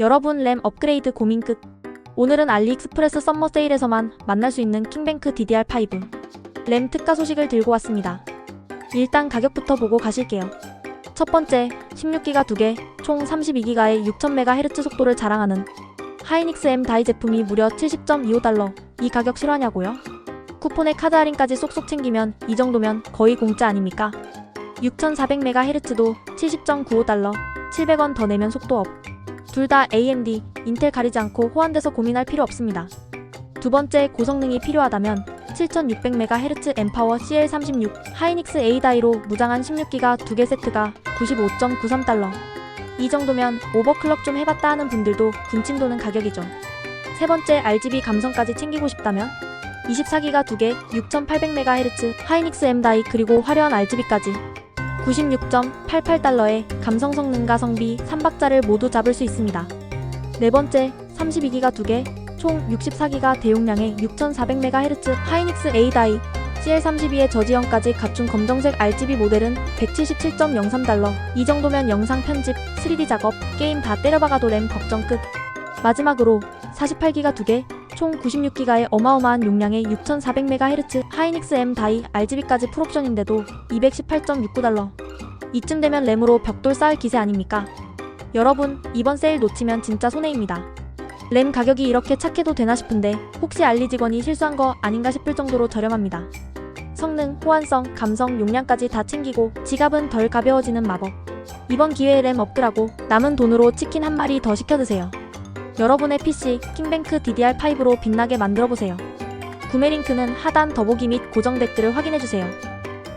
여러분 램 업그레이드 고민 끝. 오늘은 알리익스프레스 썸머 세일에서만 만날 수 있는 킹뱅크 DDR5 램 특가 소식을 들고 왔습니다. 일단 가격부터 보고 가실게요. 첫 번째, 16기가 2개, 총 32기가의 6000MHz 속도를 자랑하는 하이닉스 M 다이 제품이 무려 70.25달러. 이 가격 실화냐고요? 쿠폰에 카드 할인까지 쏙쏙 챙기면 이 정도면 거의 공짜 아닙니까? 6400MHz도 70.95달러, 700원 더 내면 속도 업. 둘 다 AMD, 인텔 가리지 않고 호환돼서 고민할 필요 없습니다. 두 번째 고성능이 필요하다면 7600MHz 엠파워 CL36 하이닉스 A다이로 무장한 16기가 2개 세트가 95.93달러. 이 정도면 오버클럭 좀 해봤다 하는 분들도 군침 도는 가격이죠. 세 번째 RGB 감성까지 챙기고 싶다면 24기가 2개 6800MHz 하이닉스 M다이 그리고 화려한 RGB까지 96.88달러에 감성 성능과 성비 3박자를 모두 잡을 수 있습니다. 네 번째 32기가 2개 총 64기가 대용량의 6400MHz 하이닉스 A다이 CL32의 저지형까지 갖춘 검정색 RGB 모델은 177.03달러. 이 정도면 영상 편집, 3D 작업, 게임 다 때려박아도 램 걱정 끝. 마지막으로 48기가 2개, 총 96기가의 어마어마한 용량의 6400MHz 하이닉스 M 다이 RGB까지 풀옵션인데도 218.69달러. 이쯤 되면 램으로 벽돌 쌓을 기세 아닙니까? 여러분, 이번 세일 놓치면 진짜 손해입니다. 램 가격이 이렇게 착해도 되나 싶은데 혹시 알리 직원이 실수한 거 아닌가 싶을 정도로 저렴합니다. 성능, 호환성, 감성, 용량까지 다 챙기고 지갑은 덜 가벼워지는 마법. 이번 기회에 램 업그라고 남은 돈으로 치킨 한 마리 더 시켜 드세요. 여러분의 PC 킹뱅크 DDR5로 빛나게 만들어 보세요. 구매 링크는 하단 더보기 및 고정 댓글을 확인해 주세요.